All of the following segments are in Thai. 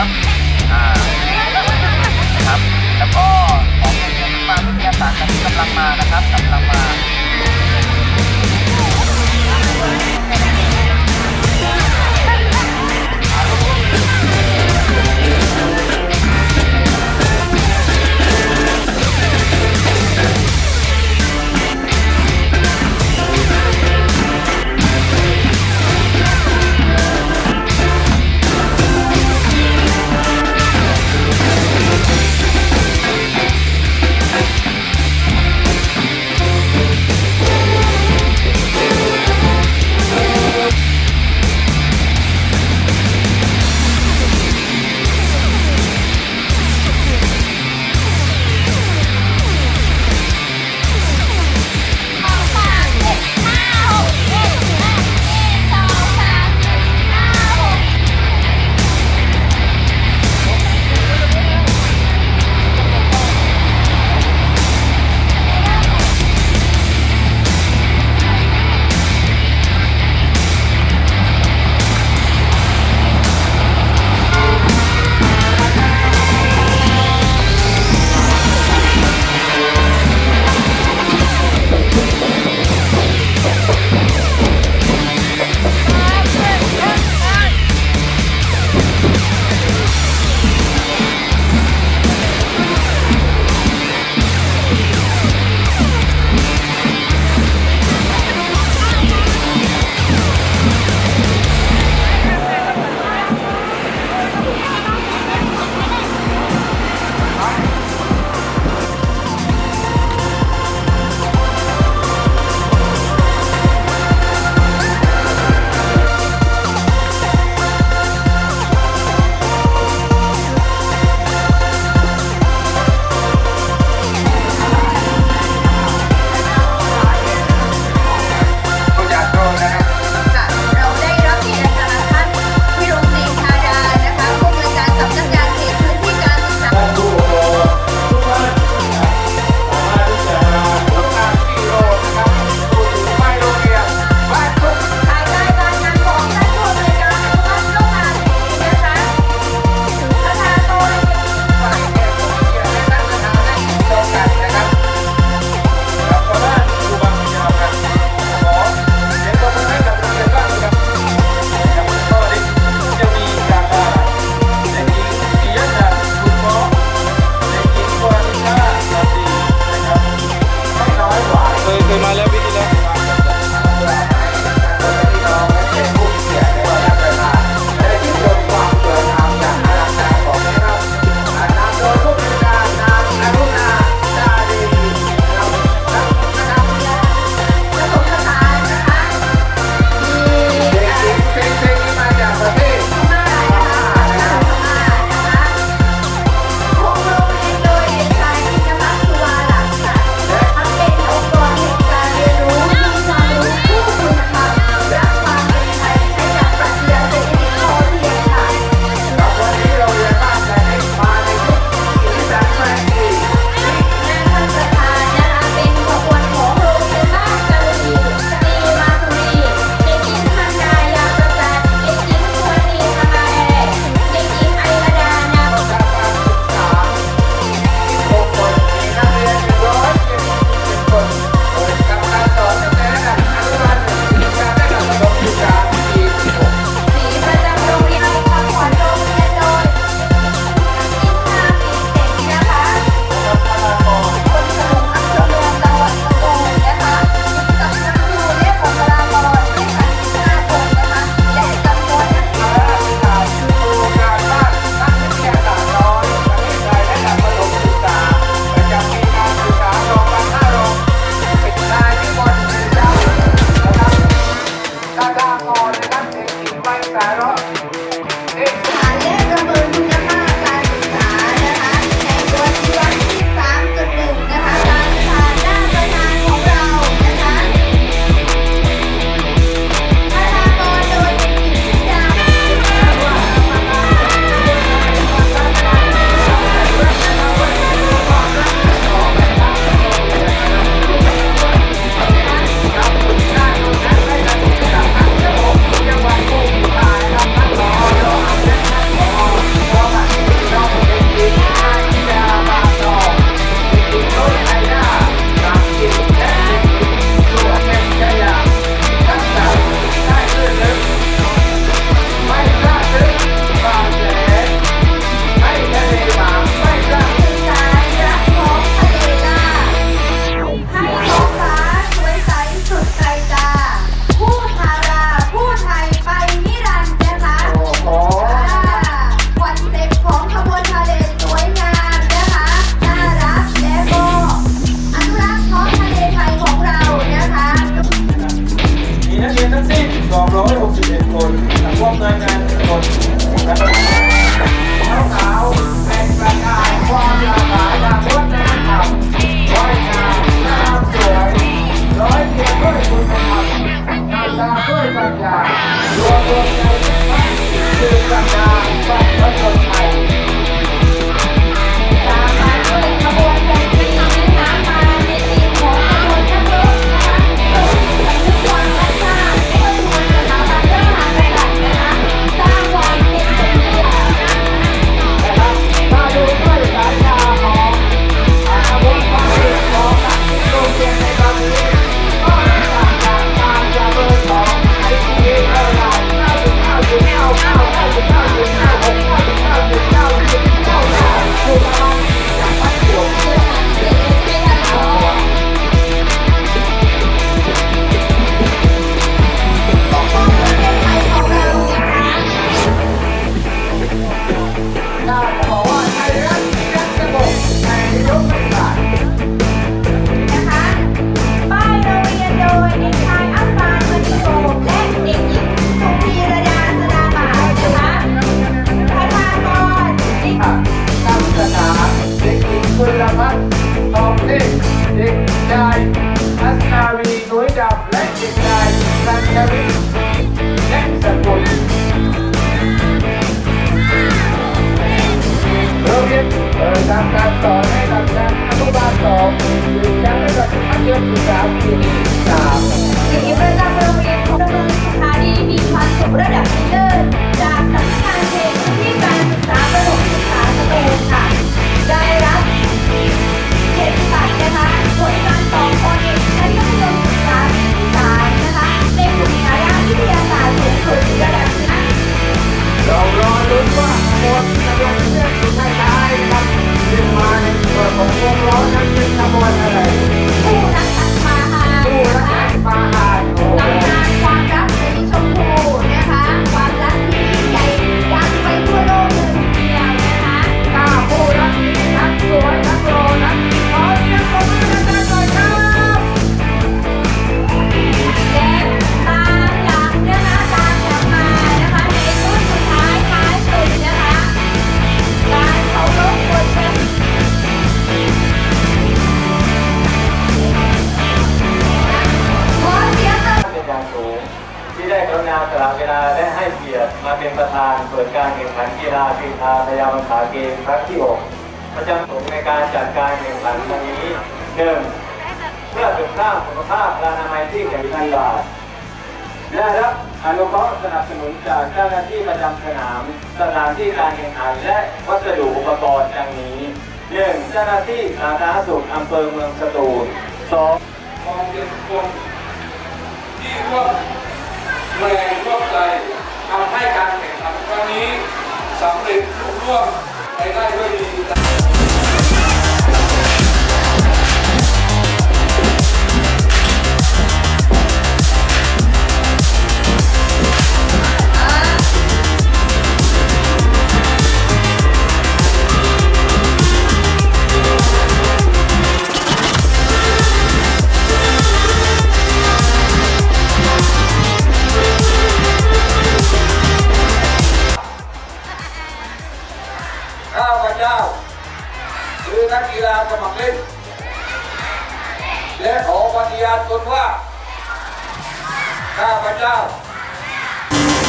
ครับอ่าครับ แล้วก็ของเงินมาวิทยาศาสตร์ตอนนี้กำลังมานะครับกำลังมา สละเวลาและให้เกียรติมาเป็นประธานเปิดการแข่งขันกีฬาปีทาพยาบาลษาเกมครั้งที่ 6 ประจำสงในการจัดการแข่งขันครั้งนี้หนึ่งเพื่อสุขภาพสุขภาพอนามัยที่แข็งแรงและรับอนุเคราะห์สนับสนุนจากเจ้าหน้าที่ประจำสนาม สถานที่การแข่งขันและวัสดุอุปกรณ์ดังนี้หนึ่งเจ้าหน้าที่สาธารณสุขอำเภอเมืองสตูลสองกองเด็กกองที่ร่ว แรงร่วมใจทำให้การแข่งขันครั้งนี้สำเร็จรุ่งร่วงไปได้ด้วยดี เจ้า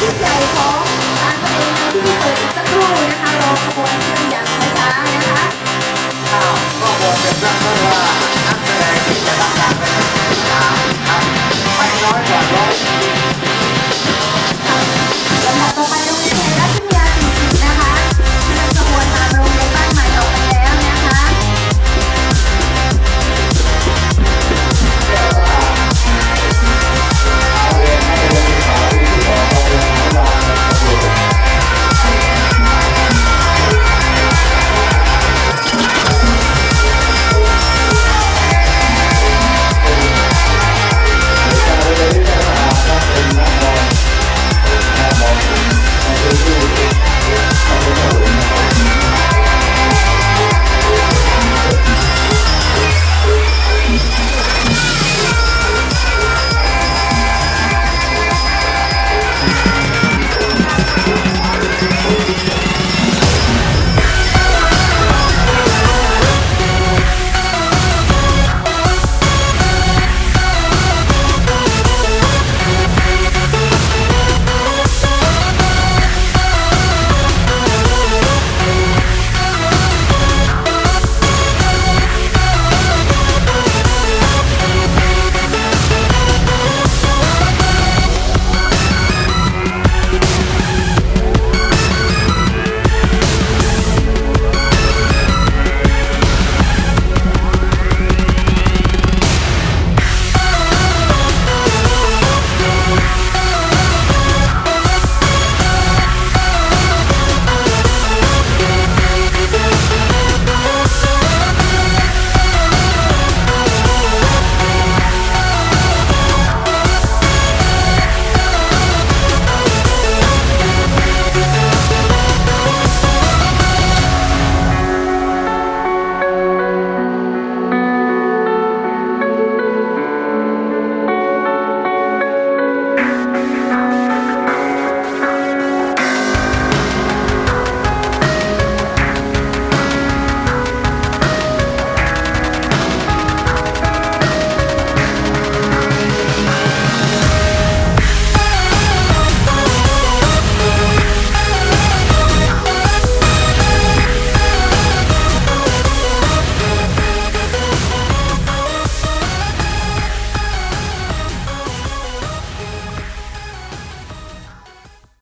ยิ่งใหญ่ของร้านเพลนที่เปิดอีกสักครู่นะคะรอขบวนเคลื่นอย่างช้าๆนะคะข้าวก็บนเป็นรักเว่านักแสดงที่จะรับการเป็นติดตามไม่น้อยกว่าร้อยลำดับแต่อไป